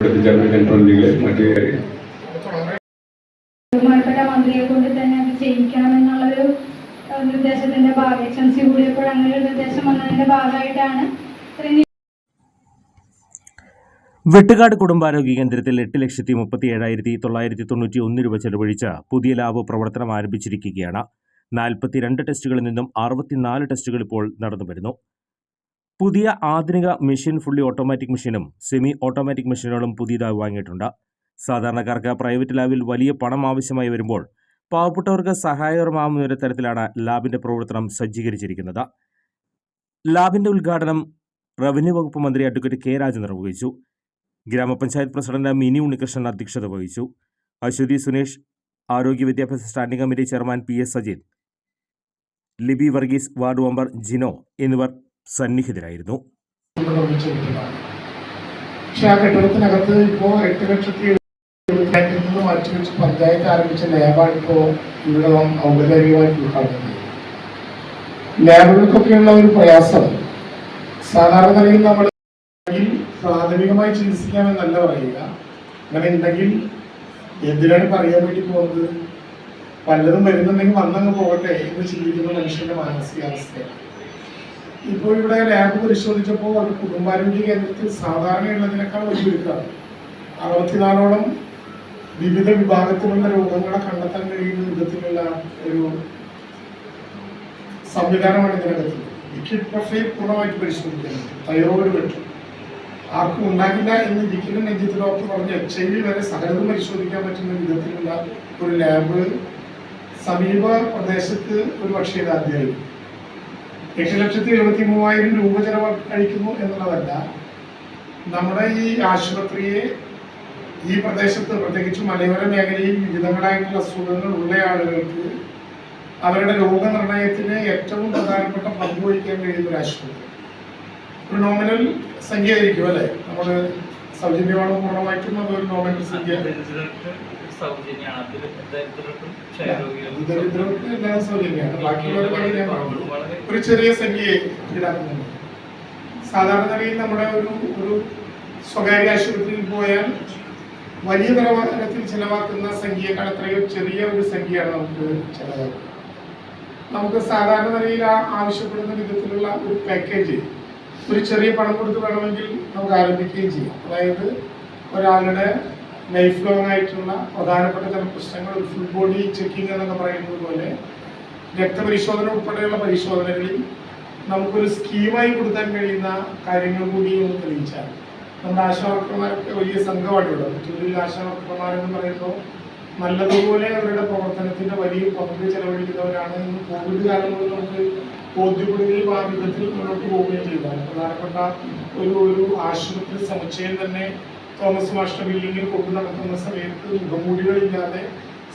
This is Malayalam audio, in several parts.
ജനറൽ ബഹുമാനപ്പെട്ട മന്ത്രിയെ കൊണ്ട് തന്നെ അത് ചെയ്യിക്കണം നിർദ്ദേശത്തിന്റെ ഭാഗം. എച്ച് എം സി കൂടിയപ്പോൾ അങ്ങനെ ഒരു നിർദ്ദേശം വന്നതിന്റെ ഭാഗമായിട്ടാണ് വെട്ടുകാട് കുടുംബാരോഗ്യ കേന്ദ്രത്തിൽ എട്ട് ലക്ഷത്തി മുപ്പത്തി ഏഴായിരത്തി തൊള്ളായിരത്തി തൊണ്ണൂറ്റി ഒന്ന് രൂപ ചെലവഴിച്ച് പുതിയ ലാബ് പ്രവർത്തനം ആരംഭിച്ചിരിക്കുകയാണ്. നാൽപ്പത്തിരണ്ട് ടെസ്റ്റുകളിൽ നിന്നും അറുപത്തിനാല് ടെസ്റ്റുകൾ ഇപ്പോൾ നടന്നു വരുന്നു പുതിയ ആധുനിക മെഷീൻ ഫുള്ളി ഓട്ടോമാറ്റിക് മെഷീനും സെമി ഓട്ടോമാറ്റിക് മെഷീനുകളും പുതിയതായി വാങ്ങിയിട്ടുണ്ട്. സാധാരണക്കാർക്ക് പ്രൈവറ്റ് ലാബിൽ വലിയ പണം ആവശ്യമായി വരുമ്പോൾ പാവപ്പെട്ടവർക്ക് സഹായകരമാകുന്ന ഒരു തരത്തിലാണ് ലാബിന്റെ പ്രവർത്തനം സജ്ജീകരിച്ചിരിക്കുന്നത്. ലാബിന്റെ ഉദ്ഘാടനം റവന്യൂ വകുപ്പ് മന്ത്രി അഡ്വക്കേറ്റ് കെ രാജ നിർവഹിച്ചു. ഗ്രാമപഞ്ചായത്ത് പ്രസിഡന്റ് മിനി ഉണ്ണികൃഷ്ണൻ അധ്യക്ഷത വഹിച്ചു. അശ്വതി സുനേഷ് ആരോഗ്യ വിദ്യാഭ്യാസ standing committee chairman P S Sajith Libi Varghese ward member Jino എന്നിവർ സന്നിഹിതരായിരുന്നു. പക്ഷെ ആ കെട്ടിടത്തിനകത്ത് ഇപ്പോൾ എട്ട് ലക്ഷത്തി നിന്ന് മാറ്റി വെച്ച് പഞ്ചായത്ത് ആരംഭിച്ച ലാബാണ് ഇപ്പോൾ ഇവിടെ ഔപചാരികമായിട്ട് ഉദ്ഘാടനം ലാബുകൾക്കൊക്കെയുള്ള ഒരു പ്രയാസം. സാധാരണ നിലയിൽ നമ്മൾ പ്രാഥമികമായി ചികിത്സിക്കാമെന്നല്ല പറയുക. അങ്ങനെ ഉണ്ടെങ്കിൽ എന്തിനാണ് പറയാൻ വേണ്ടി പോകുന്നത്? പലതും വരുന്നുണ്ടെങ്കിൽ വന്നങ്ങ് പോകട്ടെ എന്ന് ചിന്തിക്കുന്ന മനുഷ്യന്റെ മാനസികാവസ്ഥയാണ്. ഇപ്പോൾ ഇവിടെ ലാബ് പരിശോധിച്ചപ്പോൾ അത് കുടുംബാരോഗ്യ കേന്ദ്രത്തിൽ സാധാരണയുള്ളതിനേക്കാൾ വലിയൊരുക്കാണ് അറുപത്തിനാലോളം വിവിധ വിഭാഗത്തിലുള്ള രോഗങ്ങളെ കണ്ടെത്താൻ കഴിയുന്ന വിധത്തിലുള്ള ഒരു സംവിധാനമാണ് ഇതിനകത്ത് ലിക്വിഡ് പ്രൊഫൈൽ പൂർണമായിട്ട് പരിശോധിക്കുന്നത് തൈറോയിഡ് പറ്റും. ആർക്കും ഉണ്ടാകില്ല എന്ന് ലിക്വിഡ് നെഞ്ചിത്ത് ഡോക്ടർ പറഞ്ഞ എച്ച് ഐ വി വരെ സകലതും പരിശോധിക്കാൻ പറ്റുന്ന വിധത്തിലുള്ള ഒരു ലാബ് സമീപ പ്രദേശത്ത് ഒരു പക്ഷേ ഇത് ആദ്യമായിരിക്കും എട്ട് ലക്ഷത്തി എഴുപത്തി മൂവായിരം രൂപ ചെലവ് കഴിക്കുന്നു എന്നുള്ളതല്ല നമ്മുടെ ഈ ആശുപത്രിയെ ഈ പ്രദേശത്ത് പ്രത്യേകിച്ച് മലയോര മേഖലയിൽ വിവിധങ്ങളായിട്ടുള്ള അസുഖങ്ങൾ ഉള്ള ആളുകൾക്ക് അവരുടെ രോഗനിർണയത്തിന് ഏറ്റവും പ്രധാനപ്പെട്ട പങ്ക് വഹിക്കാൻ കഴിയുന്ന ഒരു ആശുപത്രി. ഒരു നോമിനൽ സംഖ്യ ആയിരിക്കും അല്ലെ? നമ്മൾ സൗജന്യമാണോ പൂർണമായിട്ടും അതൊരു നോമിനൽ സംഖ്യ. സൗജന്യമാണ്. അതിൽ ദരിദ്രർക്കും ക്ഷയരോഗികൾക്കും ദരിദ്രർക്ക് എല്ലാം സൗജന്യമാണ്. ബാക്കിയുള്ളവർക്ക് ഞാൻ പറഞ്ഞു ഒരു ചെറിയ സംഖ്യയെ ഈടാക്കുന്നുണ്ട് സാധാരണ നിലയിൽ നമ്മുടെ ഒരു ഒരു സ്വകാര്യ ആശുപത്രിയിൽ പോയാൽ വലിയ നിലവാരത്തിൽ ചിലവാക്കുന്ന സംഖ്യയേക്കാൾ അത്രയും ചെറിയ ഒരു സംഖ്യയാണ് നമുക്ക് ചിലവാക്കുന്നത്. നമുക്ക് സാധാരണ നിലയിൽ ആ ആവശ്യപ്പെടുന്ന വിധത്തിലുള്ള ഒരു പാക്കേജ് ഒരു ചെറിയ പണം കൊടുത്ത് വേണമെങ്കിൽ നമുക്ക് ആരംഭിക്കുകയും ചെയ്യാം. അതായത് ഒരാളുടെ ലൈഫ് ലോങ് ആയിട്ടുള്ള പ്രധാനപ്പെട്ട ചില പ്രശ്നങ്ങൾ ഫുൾ ബോഡി ചെക്കിംഗ് എന്നൊക്കെ പറയുന്നത് പോലെ രക്തപരിശോധന ഉൾപ്പെടെയുള്ള പരിശോധനകളിൽ നമുക്കൊരു സ്കീമായി കൊടുക്കാൻ കഴിയുന്ന കാര്യങ്ങൾ കൂടി ഒന്ന് തെളിയിച്ചാൽ. നമ്മുടെ ആശാവർക്കർമാർക്ക് വലിയ സംഘമായിട്ടുള്ളത് തൊഴിൽ ആശാവർക്കർമാരെന്ന് പറയുമ്പോൾ നല്ലതുപോലെ അവരുടെ പ്രവർത്തനത്തിന്റെ വലിയ പങ്ക് ചെലവഴിക്കുന്നവരാണ്. ഇന്ന് കോവിഡ് കാലം മുതൽ നമുക്ക് ബോധ്യപ്പെടുകയും ആ വിധത്തിൽ മുന്നോട്ട് പോവുകയും ചെയ്തതാണ്. പ്രധാനപ്പെട്ട ഒരു ഒരു ആശുപത്രി സമുച്ചയം തന്നെ തോമസ് മാസ്റ്റർ ബിൽഡിങ്ങിൽ കൊണ്ടു നടക്കുന്ന സമയത്ത് മുഖമൂടികളില്ലാതെ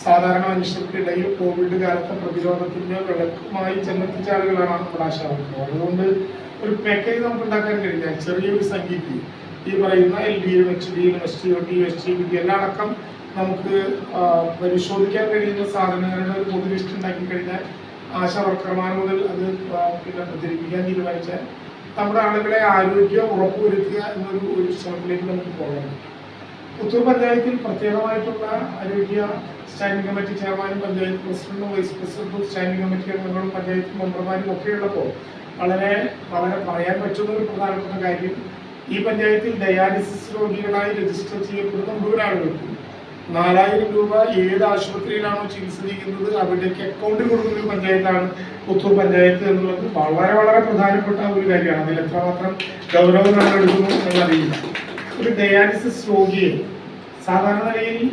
സാധാരണ മനുഷ്യർക്കിടയിൽ കോവിഡ് കാലത്തെ പ്രതിരോധത്തിന്റെ വിളക്കുമായി ചെന്നെത്തിച്ച ആളുകളാണ് നമ്മുടെ ആശാവർക്കർ. അതുകൊണ്ട് ഒരു പാക്കേജ് നമുക്ക് ഉണ്ടാക്കാൻ കഴിഞ്ഞാൽ ചെറിയൊരു സംഖ്യയ്ക്ക് ഈ പറയുന്ന L D M H D M S T O T S T എല്ലാം അടക്കം നമുക്ക് പരിശോധിക്കാൻ കഴിയുന്ന സാധനങ്ങളുടെ ഒരു പൊതുലിസ്റ്റ് ഉണ്ടാക്കി കഴിഞ്ഞാൽ ആശാ വർക്കർമാർ മുതൽ അത് പിന്നെ പ്രചരിപ്പിക്കാൻ തീരുമാനിച്ചാൽ നമ്മുടെ ആളുകളെ ആരോഗ്യം ഉറപ്പുവരുത്തുക എന്നൊരു ഒരു ശ്രമത്തിലേക്ക് നമുക്ക് പോകണം. പുത്തൂർ പഞ്ചായത്തിൽ പ്രത്യേകമായിട്ടുള്ള ആരോഗ്യ സ്റ്റാൻഡിംഗ് കമ്മിറ്റി ചെയർമാനും പഞ്ചായത്ത് പ്രസിഡന്റും വൈസ് പ്രസിഡന്റും സ്റ്റാൻഡിംഗ് കമ്മിറ്റി അംഗങ്ങളും പഞ്ചായത്ത് മെമ്പർമാരും ഒക്കെ ഉള്ളപ്പോൾ വളരെ വളരെ പറയാൻ പറ്റുന്ന ഒരു പ്രധാനപ്പെട്ട കാര്യം ഈ പഞ്ചായത്തിൽ ഡയാലിസിസ് രോഗികളായി രജിസ്റ്റർ ചെയ്യപ്പെടുന്ന മുഴുവൻ ആളുകൾക്കും നാലായിരം രൂപ ഏത് ആശുപത്രിയിലാണോ ചികിത്സ ചെയ്യുന്നത് അവിടേക്ക് അക്കൗണ്ടിൽ കൊടുക്കുന്ന ഒരു പഞ്ചായത്താണ് പുത്തൂർ പഞ്ചായത്ത് എന്നുള്ളത്. വളരെ വളരെ പ്രധാനപ്പെട്ട ഒരു കാര്യമാണ്. അതിൽ എത്രമാത്രം ഗൗരവം നമ്മൾ എടുക്കുന്നു എന്നറിയില്ല ഒരു ഡയാലിസിസ് രോഗിയെ സാധാരണ നിലയിൽ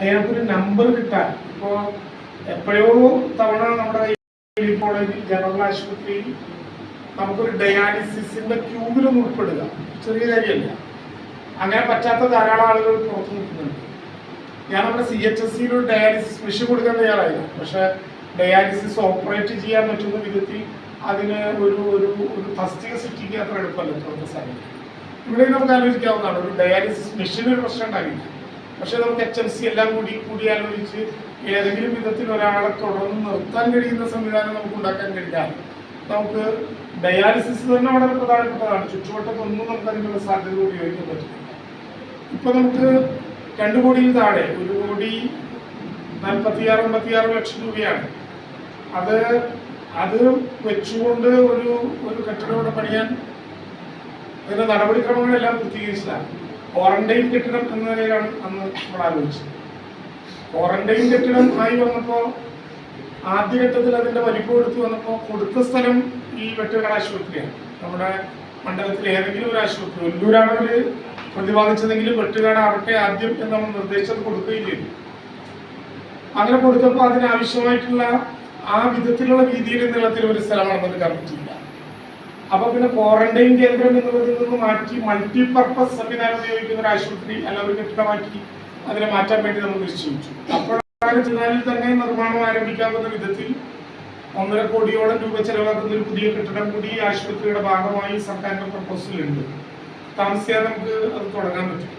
അയാൾക്കൊരു നമ്പർ കിട്ടാൻ. ഇപ്പോൾ എപ്പോഴോ തവണ നമ്മുടെ കോളേജിൽ ജനറൽ ആശുപത്രിയിൽ നമുക്കൊരു ഡയാലിസിസിന്റെ ക്യൂബിലൊന്നും ഉൾപ്പെടുക. ചെറിയ കാര്യമല്ല. അങ്ങനെ പറ്റാത്ത ധാരാളം ആളുകൾ പുറത്തു നിൽക്കുന്നുണ്ട്. ഞാൻ നമ്മുടെ സി എച്ച് എസ് സിയിൽ ഒരു ഡയാലിസിസ് മെഷീൻ കൊടുക്കാൻ തയ്യാറായിരുന്നു. പക്ഷെ ഡയാലിസിസ് ഓപ്പറേറ്റ് ചെയ്യാൻ പറ്റുന്ന വിധത്തിൽ അതിന് ഒരു ഒരു ഒരു തസ്തിക സിറ്റിക്ക് അത്ര എളുപ്പമല്ല ഇപ്പോഴത്തെ സാഹചര്യം ഇവിടെ നമുക്ക് ആലോചിക്കാവുന്നതാണ്. ഒരു ഡയാലിസിസ് മെഷീൻ ഒരു പ്രശ്നം ഉണ്ടാകില്ല പക്ഷെ നമുക്ക് എച്ച് എം സി എല്ലാം കൂടി കൂടി ആലോചിച്ച് ഏതെങ്കിലും വിധത്തിൽ ഒരാളെ തുടർന്ന് നിർത്താൻ കഴിയുന്ന സംവിധാനം നമുക്ക് ഉണ്ടാക്കാൻ കഴിഞ്ഞാൽ നമുക്ക് ഡയാലിസിസ് തന്നെ വളരെ പ്രധാനപ്പെട്ടതാണ്. ചുറ്റുവട്ടത്തൊന്നും നമുക്ക് അതിനുള്ള സാധ്യത ഉപയോഗിക്കാൻ പറ്റില്ല. ഇപ്പൊ നമുക്ക് രണ്ട് കോടിയിൽ താഴെ ഒരു കോടി നാൽപ്പത്തിയാറ് അമ്പത്തിയാറ് ലക്ഷം രൂപയാണ്. അത് അത് വെച്ചുകൊണ്ട് ഒരു ഒരു കെട്ടിടം ഇവിടെ പണിയാൻ അതിന്റെ നടപടിക്രമങ്ങളെല്ലാം പൂർത്തീകരിച്ചതാണ്. ക്വാറന്റൈൻ കെട്ടിടം എന്ന നിലയിലാണ് അന്ന് നമ്മൾ ആലോചിച്ചത്. ക്വാറന്റൈൻ കെട്ടിടം ആയി വന്നപ്പോൾ ആദ്യഘട്ടത്തിൽ അതിന്റെ വലിപ്പം എടുത്തു വന്നപ്പോൾ കൊടുത്ത സ്ഥലം ഈ വെട്ടുകട ആശുപത്രിയാണ്. നമ്മുടെ മണ്ഡലത്തിലെ ഏതെങ്കിലും ഒരു ആശുപത്രി ഒല്ലൂരാണ് അവർ പ്രതിപാദിച്ചതെങ്കിലും വെട്ടുകാട് അറക്കെ ആദ്യം എന്ന നിർദ്ദേശം കൊടുക്കുകയും ചെയ്തു. അങ്ങനെ കൊടുത്തപ്പോൾ അതിനാവശ്യമായിട്ടുള്ള ആ വിധത്തിലുള്ള രീതിയിൽ നീളത്തിൽ ഒരു സ്ഥലമാണെന്ന് കമ്മിറ്റിയില്ല. അപ്പൊ പിന്നെ ക്വാറന്റൈൻ കേന്ദ്രം എന്നുള്ളതിൽ നിന്ന് മാറ്റി മൾട്ടി പർപ്പസ് സംവിധാനം ഉപയോഗിക്കുന്ന ഒരു ആശുപത്രി അല്ല ഒരു കെട്ടിടമാക്കി അതിനെ മാറ്റാൻ വേണ്ടി നമ്മൾ നിശ്ചയിച്ചു. അപ്പോഴാണ് ജില്ലയിൽ തന്നെ നിർമ്മാണം ആരംഭിക്കാവുന്ന വിധത്തിൽ ഒന്നര കോടിയോളം രൂപ ചെലവാക്കുന്ന ഒരു പുതിയ കെട്ടിടം കൂടി ആശുപത്രിയുടെ ഭാഗമായി സർക്കാരിന്റെ പ്രപ്പോസലുണ്ട് താമസിയാതെ നമുക്ക് അത് തുടങ്ങാൻ പറ്റും.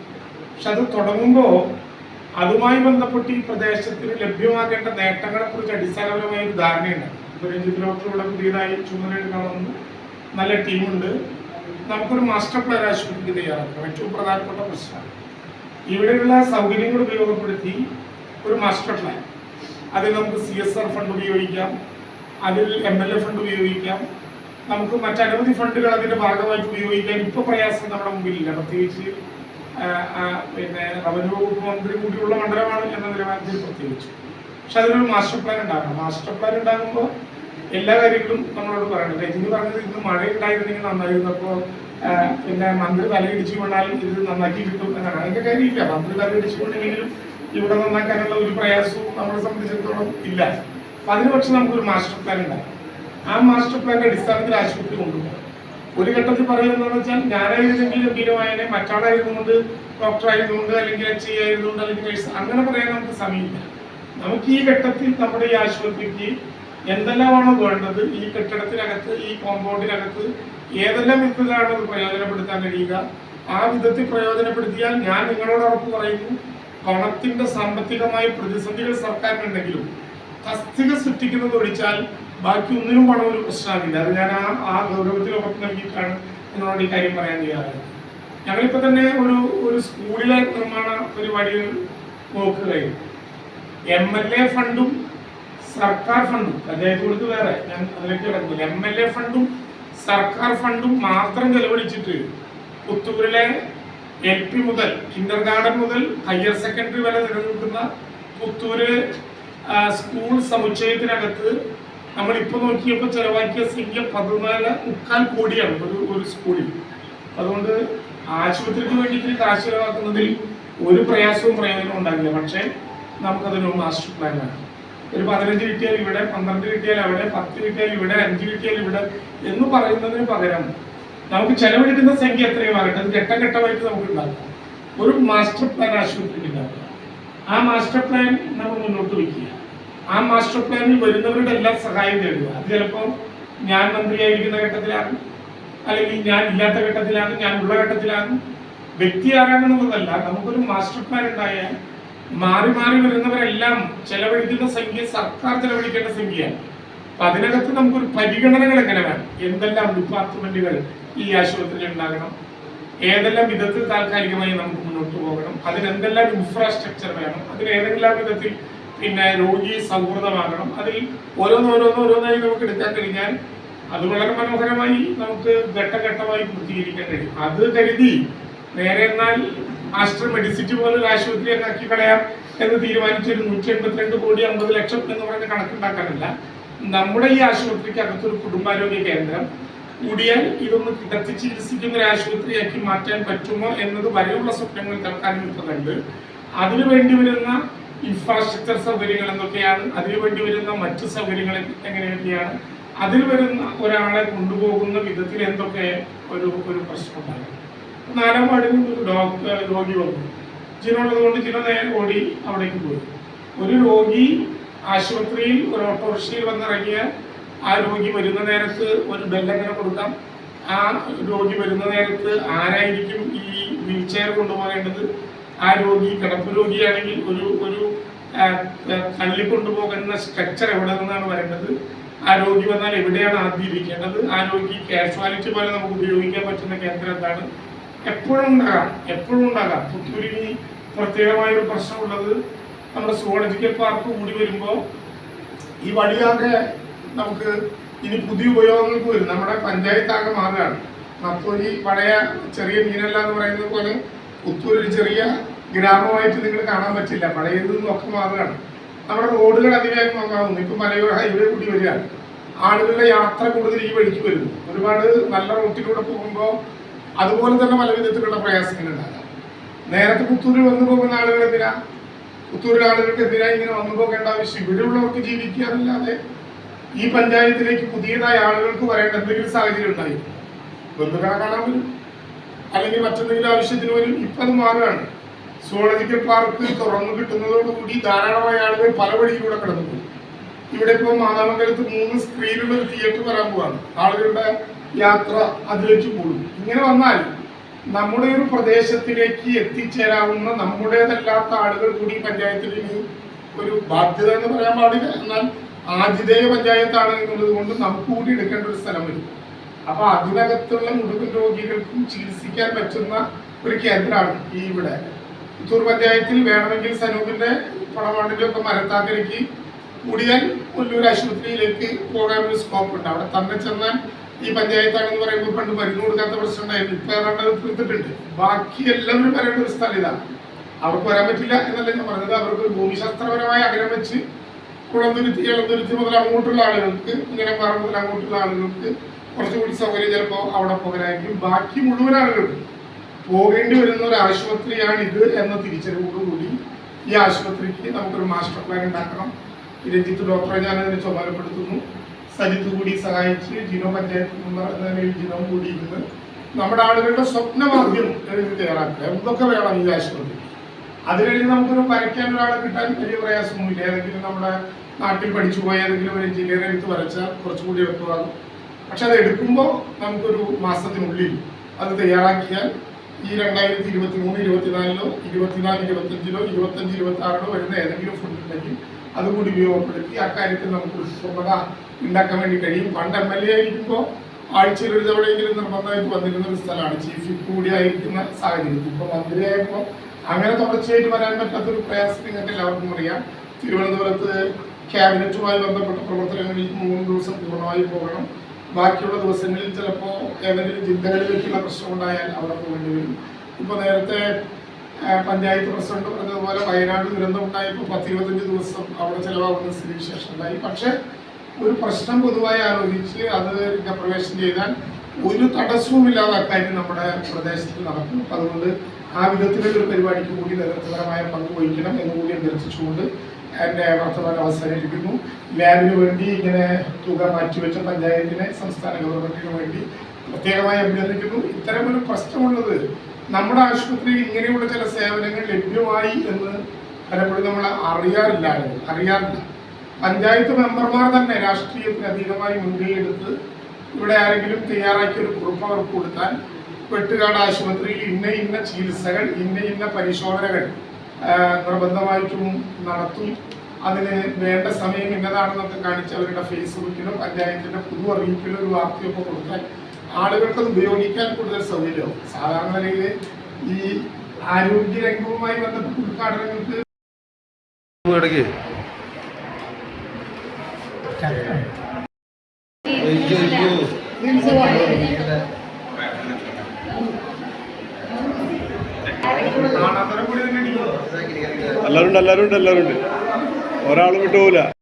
പക്ഷെ അത് തുടങ്ങുമ്പോൾ അതുമായി ബന്ധപ്പെട്ട് ഈ പ്രദേശത്തിന് നേട്ടങ്ങളെ കുറിച്ച് അടിസ്ഥാനപരമായ ഒരു ധാരണയുണ്ട്. ഇപ്പൊ രഞ്ജിത് ഡോക്ടർ പുതിയതായി ചുമതല എടുക്കണമെന്ന് നല്ല ടീമുണ്ട്. നമുക്കൊരു മാസ്റ്റർ പ്ലാൻ ആശുപത്രിക്ക് തയ്യാറാക്കാം. ഏറ്റവും പ്രധാനപ്പെട്ട പ്രശ്നമാണ് ഇവിടെയുള്ള സൗകര്യങ്ങൾ ഉപയോഗപ്പെടുത്തി ഒരു മാസ്റ്റർ പ്ലാൻ അതിൽ നമുക്ക് സി എസ് ആർ ഫണ്ട് ഉപയോഗിക്കാം. അതിൽ എം എൽ എ ഫണ്ട് ഉപയോഗിക്കാം. നമുക്ക് മറ്റനവധി ഫണ്ടുകൾ അതിന്റെ ഭാഗമായിട്ട് ഉപയോഗിക്കാൻ ഇപ്പൊ പ്രയാസം നമ്മുടെ മുമ്പിലില്ല. പ്രത്യേകിച്ച് പിന്നെ റവന്യൂ വകുപ്പ് മന്ത്രി കൂടിയുള്ള മണ്ഡലമാണ് എന്ന നിലവാരത്തിൽ പ്രത്യേകിച്ച്. പക്ഷെ അതിനൊരു മാസ്റ്റർ പ്ലാൻ ഉണ്ടാകണം. മാസ്റ്റർ പ്ലാൻ ഉണ്ടാകുമ്പോൾ എല്ലാ കാര്യങ്ങളും നമ്മളോട് പറയണം. രജനി പറഞ്ഞത് ഇന്ന് മഴ ഉണ്ടായിരുന്നെങ്കിൽ നന്നായിരുന്നു അപ്പോൾ പിന്നെ മന്ത്രി തലയിടിച്ചു കൊണ്ടാൽ ഇത് നന്നാക്കി കിട്ടും എന്നാണ്. അതിന്റെ കാര്യമില്ല. മന്ത്രി തലയിടിച്ചു കൊണ്ടെങ്കിലും ഇവിടെ നന്നാക്കാനുള്ള ഒരു പ്രയാസവും നമ്മളെ സംബന്ധിച്ചിടത്തോളം ഇല്ല. അപ്പൊ അതിന് പക്ഷെ നമുക്കൊരു മാസ്റ്റർ പ്ലാൻ ഉണ്ടാകും ആ മാസ്റ്റർ പ്ലാന്റെ അടിസ്ഥാനത്തിൽ ആശുപത്രി കൊണ്ടുപോകും. ഒരു ഘട്ടത്തിൽ പറയുന്നതെന്ന് വെച്ചാൽ ഞാനായിരുന്നെങ്കിൽ ഗംഭീരമായനെ മറ്റാളായിരുന്നുകൊണ്ട് ഡോക്ടറായിരുന്നുകൊണ്ട് അല്ലെങ്കിൽ എച്ച് ആയിരുന്നുകൊണ്ട് അല്ലെങ്കിൽ നഴ്സ് അങ്ങനെ പറയാൻ നമുക്ക് സമയമില്ല. നമുക്ക് ഈ ഘട്ടത്തിൽ നമ്മുടെ ഈ ആശുപത്രിക്ക് എന്തെല്ലാമാണോ വേണ്ടത് ഈ കെട്ടിടത്തിനകത്ത് ഈ കോമ്പൗണ്ടിനകത്ത് ഏതെല്ലാം വിധത്തിലാണ് അത് പ്രയോജനപ്പെടുത്താൻ കഴിയുക ആ വിധത്തിൽ പ്രയോജനപ്പെടുത്തിയാൽ ഞാൻ നിങ്ങളോട് ഉറപ്പ് പറയുന്നു പണത്തിന്റെ സാമ്പത്തികമായ പ്രതിസന്ധികൾ സർക്കാരിനുണ്ടെങ്കിലും തസ്തിക സൃഷ്ടിക്കുന്നത് ഒഴിച്ചാൽ ബാക്കി ഒന്നിനും പണം ഒരു പ്രശ്നമാകില്ല. അത് ഞാൻ ആ ആ ഗൗരവത്തിൽ ഉറപ്പ് നൽകിയിട്ടാണ് നിങ്ങളോട് ഈ കാര്യം പറയാൻ ചെയ്യാറ് ഞങ്ങളിപ്പോൾ തന്നെ ഒരു ഒരു സ്കൂളിലെ നിർമ്മാണ പരിപാടികൾ നോക്കുകയും എം എൽ എ ഫണ്ടും സർക്കാർ ഫണ്ടും പഞ്ചായത്ത് കൊടുത്ത് വേറെ ഞാൻ അതിലേക്ക് കിടക്കില്ല എം എൽ എ ഫണ്ടും സർക്കാർ ഫണ്ടും മാത്രം ചെലവഴിച്ചിട്ട് പുത്തൂരിലെ എൽ പി മുതൽ കിൻഡർ ഗാർഡൻ മുതൽ ഹയർ സെക്കൻഡറി വരെ നിലനിൽക്കുന്ന പുത്തൂര് സ്കൂൾ സമുച്ചയത്തിനകത്ത് നമ്മൾ ഇപ്പൊ നോക്കിയപ്പോൾ ചെലവാക്കിയ സംഖ്യ പതിനാല് മുക്കാൽ കോടിയാണ് ഒരു ഒരു സ്കൂളിൽ. അതുകൊണ്ട് ആശുപത്രിക്ക് വേണ്ടിയിട്ട് കാശ് ചെലവാക്കുന്നതിൽ ഒരു പ്രയാസവും പ്രയോജനവും ഉണ്ടാകില്ല പക്ഷേ നമുക്കതിനൊരു മാസ്റ്റർ പ്ലാൻ വേണം ഒരു പതിനഞ്ച് കിട്ടിയാൽ ഇവിടെ പന്ത്രണ്ട് കിട്ടിയാൽ അവിടെ പത്ത് കിട്ടിയാൽ ഇവിടെ അഞ്ച് കിട്ടിയാൽ ഇവിടെ എന്ന് പറയുന്നതിന് പകരം നമുക്ക് ചെലവഴിക്കുന്ന സംഖ്യ എത്രയും ആകട്ടെ അത് ഘട്ടഘട്ടമായിട്ട് നമുക്ക് ഉണ്ടാക്കാം. ഒരു മാസ്റ്റർ പ്ലാൻ ആശുപത്രിക്ക് ഉണ്ടാക്കുക ആ മാസ്റ്റർ പ്ലാൻ നമ്മൾ മുന്നോട്ട് വയ്ക്കുക. ആ മാസ്റ്റർ പ്ലാനിൽ വരുന്നവരുടെ എല്ലാം സഹായം തേടുക. അത് ചിലപ്പോൾ ഞാൻ മന്ത്രിയായിരിക്കുന്ന ഘട്ടത്തിലാണ് അല്ലെങ്കിൽ ഞാൻ ഇല്ലാത്ത ഘട്ടത്തിലാണ് ഞാൻ ഉള്ള ഘട്ടത്തിലാണ് വ്യക്തി ആരാണെന്നുള്ളതല്ല നമുക്കൊരു മാസ്റ്റർ പ്ലാൻ ഉണ്ടായാൽ മാറി മാറി വരുന്നവരെല്ലാം ചെലവഴിക്കുന്ന സംഖ്യ സർക്കാർ ചെലവഴിക്കേണ്ട സംഖ്യയാണ് അപ്പൊ അതിനകത്ത് നമുക്കൊരു പരിഗണനകൾ എങ്ങനെ വേണം? എന്തെല്ലാം ഡിപ്പാർട്ട്മെന്റുകൾ ഈ ആശുപത്രിയിൽ ഉണ്ടാകണം? ഏതെല്ലാം വിധത്തിൽ താൽക്കാലികമായി നമുക്ക് മുന്നോട്ട് പോകണം? അതിനെന്തെല്ലാം ഇൻഫ്രാസ്ട്രക്ചർ വേണം? അതിന് ഏതെല്ലാം വിധത്തിൽ പിന്നെ രോഗി സൗഹൃദമാകണം. അതിൽ ഓരോന്നോരോന്ന് ഓരോന്നായി നമുക്ക് എടുക്കാൻ കഴിഞ്ഞാൽ അത് വളരെ മനോഹരമായി നമുക്ക് ഘട്ടഘട്ടമായി പൂർത്തീകരിക്കാൻ കഴിയും. അത് കരുതി നേരെ എന്നാൽ ആസ്റ്റർ മെഡിസിറ്റി പോലൊരു ആശുപത്രി ആക്കി കളയാം എന്ന് തീരുമാനിച്ചൊരു നൂറ്റി എൺപത്തിരണ്ട് കോടി അമ്പത് ലക്ഷം എന്ന് പറഞ്ഞ കണക്കുണ്ടാക്കാനല്ല. നമ്മുടെ ഈ ആശുപത്രിക്ക് അകത്തൊരു കുടുംബാരോഗ്യ കേന്ദ്രം കൂടിയാൽ ഇതൊന്ന് കിടത്തി ചികിത്സിക്കുന്ന ഒരു ആശുപത്രിയാക്കി മാറ്റാൻ പറ്റുമോ എന്നത് വരെയുള്ള സ്വപ്നങ്ങൾ തൽക്കാലം ഇപ്പൊ കണ്ട് അതിനു വേണ്ടി വരുന്ന ഇൻഫ്രാസ്ട്രക്ചർ സൗകര്യങ്ങൾ എന്തൊക്കെയാണ് അതിൽ വേണ്ടി വരുന്ന മറ്റു സൗകര്യങ്ങൾ എങ്ങനെയൊക്കെയാണ്? അതിൽ വരുന്ന ഒരാളെ കൊണ്ടുപോകുന്ന വിധത്തിൽ എന്തൊക്കെ ഒരു ഒരു പ്രശ്നമുണ്ടായിരുന്നു നാലാം വാർഡിൽ നിന്ന് ഒരു ഡോക്ടർ രോഗി വന്നു. ജിനുള്ളത് കൊണ്ട് ജിന നേരെ ഓടി അവിടേക്ക് പോയി. ഒരു രോഗി ആശുപത്രിയിൽ ഒരു ഓട്ടോറിക്ഷയിൽ വന്നിറങ്ങിയ ആ രോഗി വരുന്ന നേരത്ത് ഒരു ബെല്ലങ്ങനെ കൊടുക്കാം? ആ രോഗി വരുന്ന നേരത്ത് ആരായിരിക്കും ഈ വീൽ ചെയർ കൊണ്ടുപോകേണ്ടത്? ആ രോഗി കിടപ്പ് രോഗിയാണെങ്കിൽ ഒരു ഒരു തള്ളിക്കൊണ്ടുപോകുന്ന സ്ട്രക്ചർ എവിടെ നിന്നാണ് വരേണ്ടത്? ആ രോഗി വന്നാൽ എവിടെയാണ് ആദ്യം ഇരിക്കേണ്ടത്? ആ രോഗി കാഷ്വാലിറ്റി പോലെ നമുക്ക് ഉപയോഗിക്കാൻ പറ്റുന്ന കേന്ദ്രം എന്താണ്? എപ്പോഴും ഉണ്ടാകാം എപ്പോഴും ഉണ്ടാകാം. പുത്തൂരിന് പ്രത്യേകമായൊരു പ്രശ്നമുള്ളത് നമ്മുടെ സുവോളജിക്കൽ പാർക്ക് കൂടി വരുമ്പോൾ ഈ വഴിയാകെ നമുക്ക് ഇനി പുതിയ ഉപയോഗങ്ങൾക്ക് വരും. നമ്മുടെ പഞ്ചായത്താകെ മാറുകയാണ്. നത്തോലി പഴയ ചെറിയ മീനല്ല എന്ന് പറയുന്നത് പോലെ പുത്തൂർ ചെറിയ ഗ്രാമമായിട്ട് നിങ്ങൾ കാണാൻ പറ്റില്ല. പഴയത് ഒക്കെ മാറുകയാണ്. നമ്മുടെ റോഡുകൾ അതിവേഗം നന്നാവുന്നു ഇപ്പൊ മലയോര ഹൈവേ കൂടി വരികയാണ്. ആളുകളുടെ യാത്ര കൂടുതൽ ഈ വഴിക്ക് വരുന്നു. ഒരുപാട് നല്ല റൂട്ടിലൂടെ പോകുമ്പോൾ അതുപോലെ തന്നെ പല വിധത്തിലുള്ള പ്രയാസങ്ങൾ ഉണ്ടാകാം നേരത്തെ പുത്തൂരിൽ വന്നു പോകുന്ന ആളുകൾ എന്തിനാ? പുത്തൂരിലെ ആളുകൾക്ക് എന്തിനാ ഇങ്ങനെ വന്നു പോകേണ്ട ആവശ്യം? ഇവിടെയുള്ളവർക്ക് ജീവിക്കുക എന്നല്ലാതെ ഈ പഞ്ചായത്തിലേക്ക് പുതിയതായ ആളുകൾക്ക് വരേണ്ട എന്തെങ്കിലും സാഹചര്യം ഉണ്ടായി. ബന്ധുക്കളെ കാണാൻ വരും അല്ലെങ്കിൽ മറ്റെന്തെങ്കിലും ആവശ്യത്തിന് വരും ഇപ്പം അത് മാറുകയാണ്. സുവോളജിക്കൽ പാർക്ക് തുറന്നു കിട്ടുന്നതോടുകൂടി ധാരാളമായ ആളുകൾ പല വഴിയിലൂടെ കടന്നു. പോകും ഇവിടെ ഇപ്പോൾ മാതാമംഗലത്ത് മൂന്ന് സ്ക്രീനുള്ള ഒരു തിയേറ്റർ വരാൻ പോവാണ്. ആളുകളുടെ യാത്ര അതിലേക്ക് പോകും. ഇങ്ങനെ വന്നാൽ നമ്മുടെ ഒരു പ്രദേശത്തിലേക്ക് എത്തിച്ചേരാവുന്ന നമ്മുടേതല്ലാത്ത ആളുകൾ കൂടി പഞ്ചായത്തിൽ ഒരു ബാധ്യത എന്ന് പറയാൻ പാടില്ല. എന്നാൽ ആതിഥേയ പഞ്ചായത്താണ് എന്നുള്ളത് കൊണ്ട് നമുക്ക് കൂടി എടുക്കേണ്ട ഒരു സ്ഥലം വരും. അപ്പൊ അതിനകത്തുള്ള മുഴുവൻ രോഗികൾക്കും ചികിത്സിക്കാൻ പറ്റുന്ന ഒരു കേന്ദ്രമാണ് ഈ ഇവിടെ. പുത്തൂർ പഞ്ചായത്തിൽ വേണമെങ്കിൽ സനൂപിന്റെ പണവാണ്ടിന്റെ ഒക്കെ മരത്താക്കരയ്ക്ക് കൂടിയാൽ കൊല്ലൂർ ആശുപത്രിയിലേക്ക് പോകാൻ ഒരു സ്കോപ്പ് ഉണ്ട്. അവിടെ തന്നെ ചെന്നാൽ ഈ പഞ്ചായത്താണെന്ന് പറയുമ്പോൾ പണ്ട് മരുന്ന് കൊടുക്കാത്ത പ്രശ്നം ഉണ്ടായിരുന്നു. ഇപ്പൊ ഏതാണ്ട് തീർത്തിട്ടുണ്ട്. ബാക്കി എല്ലാവരും വരേണ്ട ഒരു സ്ഥലം ഇതാണ്. അവർക്ക് വരാൻ പറ്റില്ല എന്നല്ല ഞാൻ പറഞ്ഞത്. അവർക്ക് ഒരു ഭൂമിശാസ്ത്രപരമായ അകലം വെച്ച് കുളന്തുരുത്തി ഇളന്തുരുത്തി മുതൽ അങ്ങോട്ടുള്ള ആളുകൾക്ക് ഇങ്ങനെ പറഞ്ഞ മുതൽ അങ്ങോട്ടുള്ള ആളുകൾക്ക് കുറച്ചുകൂടി സൗകര്യം ചിലപ്പോൾ അവിടെ പോകാനായിരിക്കും. ബാക്കി മുഴുവൻ ആളുകൾക്കും പോകേണ്ടി വരുന്ന ഒരു ആശുപത്രിയാണ് ഇത് എന്ന തിരിച്ചറിവോടുകൂടി ഈ ആശുപത്രിക്ക് നമുക്കൊരു മാസ്റ്റർ പ്ലാൻ ഉണ്ടാക്കണം. രഞ്ജിത്ത് ഡോക്ടറെ ഞാൻ അതിനെ ചുമതലപ്പെടുത്തുന്നു. സജിത്ത് കൂടി സഹായിച്ച് ജിനോ പഞ്ചായത്ത് ജിനോ കൂടി ഇരുന്ന് നമ്മുടെ ആളുകളുടെ സ്വപ്നമാദ്യം എഴുതി തയ്യാറാക്കുക. എന്തൊക്കെ വേണം ഈ ആശുപത്രി? അതിനിടയിൽ നമുക്കൊരു വരയ്ക്കാൻ ഒരാളെ കിട്ടാൻ വലിയ പ്രയാസമൊന്നുമില്ല. ഏതെങ്കിലും നമ്മുടെ നാട്ടിൽ പഠിച്ചു പോയ ഏതെങ്കിലും ഒരു എഞ്ചിനീയറെ എടുത്ത് വരച്ചാൽ കുറച്ചുകൂടി എളുപ്പമാകും. പക്ഷെ അത് എടുക്കുമ്പോൾ നമുക്കൊരു മാസത്തിനുള്ളിൽ അത് തയ്യാറാക്കിയാൽ ഈ രണ്ടായിരത്തി ഇരുപത്തി മൂന്ന് ഇരുപത്തിനാലിലോ ഇരുപത്തിനാല് ഇരുപത്തഞ്ചിലോ ഇരുപത്തഞ്ച് ഇരുപത്തി ആറിലോ വരുന്ന ഏതെങ്കിലും ഫുഡ് ഉണ്ടെങ്കിൽ അതുകൂടി ഉപയോഗപ്പെടുത്തി അക്കാര്യത്തിൽ നമുക്ക് ഉത്സുകത ഉണ്ടാക്കാൻ വേണ്ടി കഴിയും. പണ്ട് എം എൽ എ ആയിരിക്കുമ്പോൾ ആഴ്ചയിൽ ഒരു തവണയെങ്കിലും നിർബന്ധമായിട്ട് വന്നിരുന്ന ഒരു സ്ഥലമാണ്. ചീഫ് കൂടി ആയിരിക്കുന്ന സാഹചര്യത്തിൽ. ഇപ്പോൾ മന്ത്രിയായപ്പോൾ അങ്ങനെ തുടർച്ചയായിട്ട് വരാൻ പറ്റാത്തൊരു പ്രയാസം നിങ്ങൾക്ക് എല്ലാവർക്കും അറിയാം. തിരുവനന്തപുരത്ത് ക്യാബിനറ്റുമായി ബന്ധപ്പെട്ട പ്രവർത്തനങ്ങളിൽ മൂന്ന് ദിവസം പൂർണമായി പോകണം. ബാക്കിയുള്ള ദിവസങ്ങളിൽ ചിലപ്പോൾ ഏതെങ്കിലും ജില്ലകളിലേക്കുള്ള പ്രശ്നം ഉണ്ടായാൽ അവിടെ പോകേണ്ടി വരും. ഇപ്പോൾ നേരത്തെ പഞ്ചായത്ത് പ്രസിഡന്റ് പറഞ്ഞതുപോലെ വയനാട് ദുരന്തം ഉണ്ടായപ്പോൾ പത്തിരുപത്തഞ്ച് ദിവസം അവിടെ ചിലവാകുന്ന സ്ഥിതി വിശേഷം ഉണ്ടായി പക്ഷേ ഒരു പ്രശ്നം പൊതുവായി ആലോചിച്ച് അത് പ്രവേശനം ചെയ്താൽ ഒരു തടസ്സവുമില്ലാതെ അക്കാര്യം നമ്മുടെ പ്രദേശത്തിൽ നടക്കും. അതുകൊണ്ട് ആ വിധത്തിലൊരു പരിപാടിക്ക് കൂടി നേതൃത്വപരമായ പങ്ക് വഹിക്കണം എന്ന് കൂടി അഭ്യർത്ഥിച്ചുകൊണ്ട് എന്റെ വർത്തമാനം അവസാനിപ്പിക്കുന്നു ലാബിന് വേണ്ടി ഇങ്ങനെ തുക മാറ്റിവെച്ച പഞ്ചായത്തിനെ സംസ്ഥാന ഗവൺമെന്റിന് വേണ്ടി പ്രത്യേകമായി അഭിനന്ദിക്കുന്നു. ഇത്തരമൊരു പ്രശ്നമുള്ളത് നമ്മുടെ ആശുപത്രിയിൽ ഇങ്ങനെയുള്ള ചില സേവനങ്ങൾ ലഭ്യമായി എന്ന് പലപ്പോഴും നമ്മൾ അറിയാറില്ലായിരുന്നു അറിയാറില്ല. പഞ്ചായത്ത് മെമ്പർമാർ തന്നെ രാഷ്ട്രീയത്തിന് അധികമായി മുൻകൈയെടുത്ത് ഇവിടെ ആരെങ്കിലും തയ്യാറാക്കിയ ഒരു കുറിപ്പ് അവർക്ക് കൊടുത്താൽ വെട്ടുകാട് ആശുപത്രിയിൽ ഇന്ന ഇന്ന ചികിത്സകൾ ഇന്ന ഇന്ന പരിശോധനകൾ നിർബന്ധമായിട്ടും നടത്തും. അതിന് വേണ്ട സമയം ഇന്നതാണെന്നൊക്കെ കാണിച്ച് അവരുടെ ഫേസ്ബുക്കിലും അദ്ദേഹത്തിന്റെ പൊതു അറിയിപ്പിലും ഒരു വാർത്തയൊക്കെ കൊടുത്താൽ ആളുകൾക്ക് ഉപയോഗിക്കാൻ കൂടുതൽ സൗകര്യമാവും. സാധാരണ നിലയിൽ ഈ ആരോഗ്യ രംഗവുമായി ബന്ധപ്പെട്ട ഉദ്ഘാടനങ്ങൾക്ക് കാണാത്തവരെ കൂടി. എല്ലാവരും ഉണ്ട് എല്ലാവരും എല്ലാവരും ഒരാളും വിട്ടുപോകില്ല